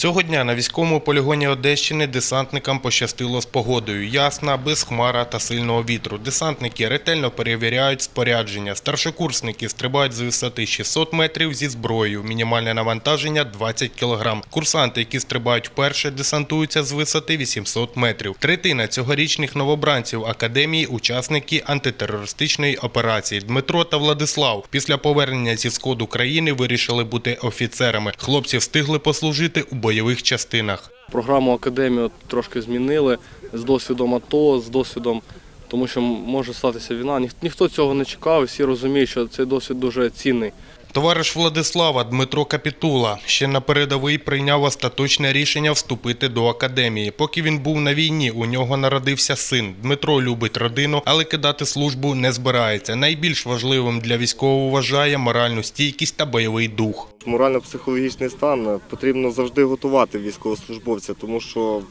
Цього дня на військовому полігоні Одещини десантникам пощастило з погодою. Ясна, без хмара та сильного вітру. Десантники ретельно перевіряють спорядження. Старшокурсники стрибають з висоти 600 метрів зі зброєю. Мінімальне навантаження 20 кг. Курсанти, які стрибають вперше, десантуються з висоти 800 метрів. Третина цьогорічних новобранців академії – учасники антитерористичної операції. Дмитро та Владислав після повернення зі сходу країни вирішили бути офіцерами. Хлопці встигли послужити у бойових частинах. Програму академію трошки змінили з досвідом АТО, з досвідом, тому що може статися війна. Ніхто цього не чекав, всі розуміють, що цей досвід дуже цінний. Товариш Владислава Дмитро Капітула ще на передовий прийняв остаточне рішення вступити до академії. Поки він був на війні, у нього народився син. Дмитро любить родину, але кидати службу не збирається. Найбільш важливим для військового вважає моральну стійкість та бойовий дух. Морально-психологічний стан потрібно завжди готувати військовослужбовця, тому що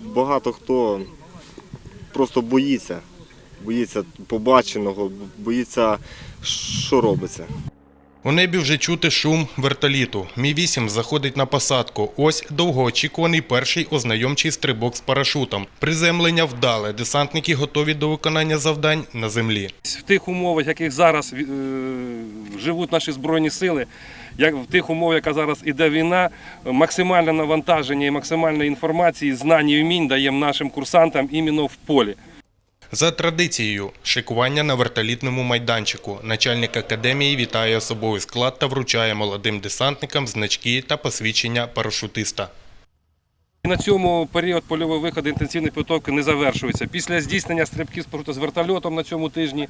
багато хто просто боїться, боїться побаченого, боїться, що робиться. У небі вже чути шум вертоліту. Мі-8 заходить на посадку. Ось довгоочікуваний перший ознайомчий стрибок з парашутом. Приземлення вдале. Десантники готові до виконання завдань на землі. в тих умовах, яких зараз е, живуть наші збройні сили, як в тих умовах, яка зараз іде війна, максимальне навантаження і максимальної інформації, знань і вмінь даємо нашим курсантам іменно в полі. За традицією, шикування на вертолітному майданчику. Начальник академії вітає особовий склад та вручає молодим десантникам значки та посвідчення парашутиста. На цьому період польовий виход інтенсивної підготовки не завершується. Після здійснення стрибків з вертольотом на цьому тижні,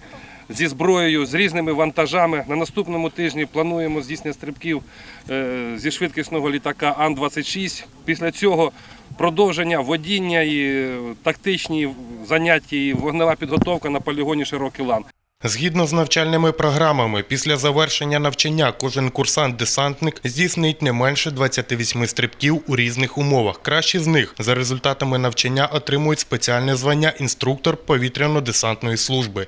зі зброєю, з різними вантажами. На наступному тижні плануємо здійснення стрибків е, зі швидкісного літака Ан-26. Після цього продовження водіння і е, тактичні заняття і вогнева підготовка на полігоні Широкий лан. Згідно з навчальними програмами, після завершення навчання кожен курсант-десантник здійснить не менше 28 стрибків у різних умовах. Кращі з них за результатами навчання отримують спеціальне звання інструктор повітряно-десантної служби.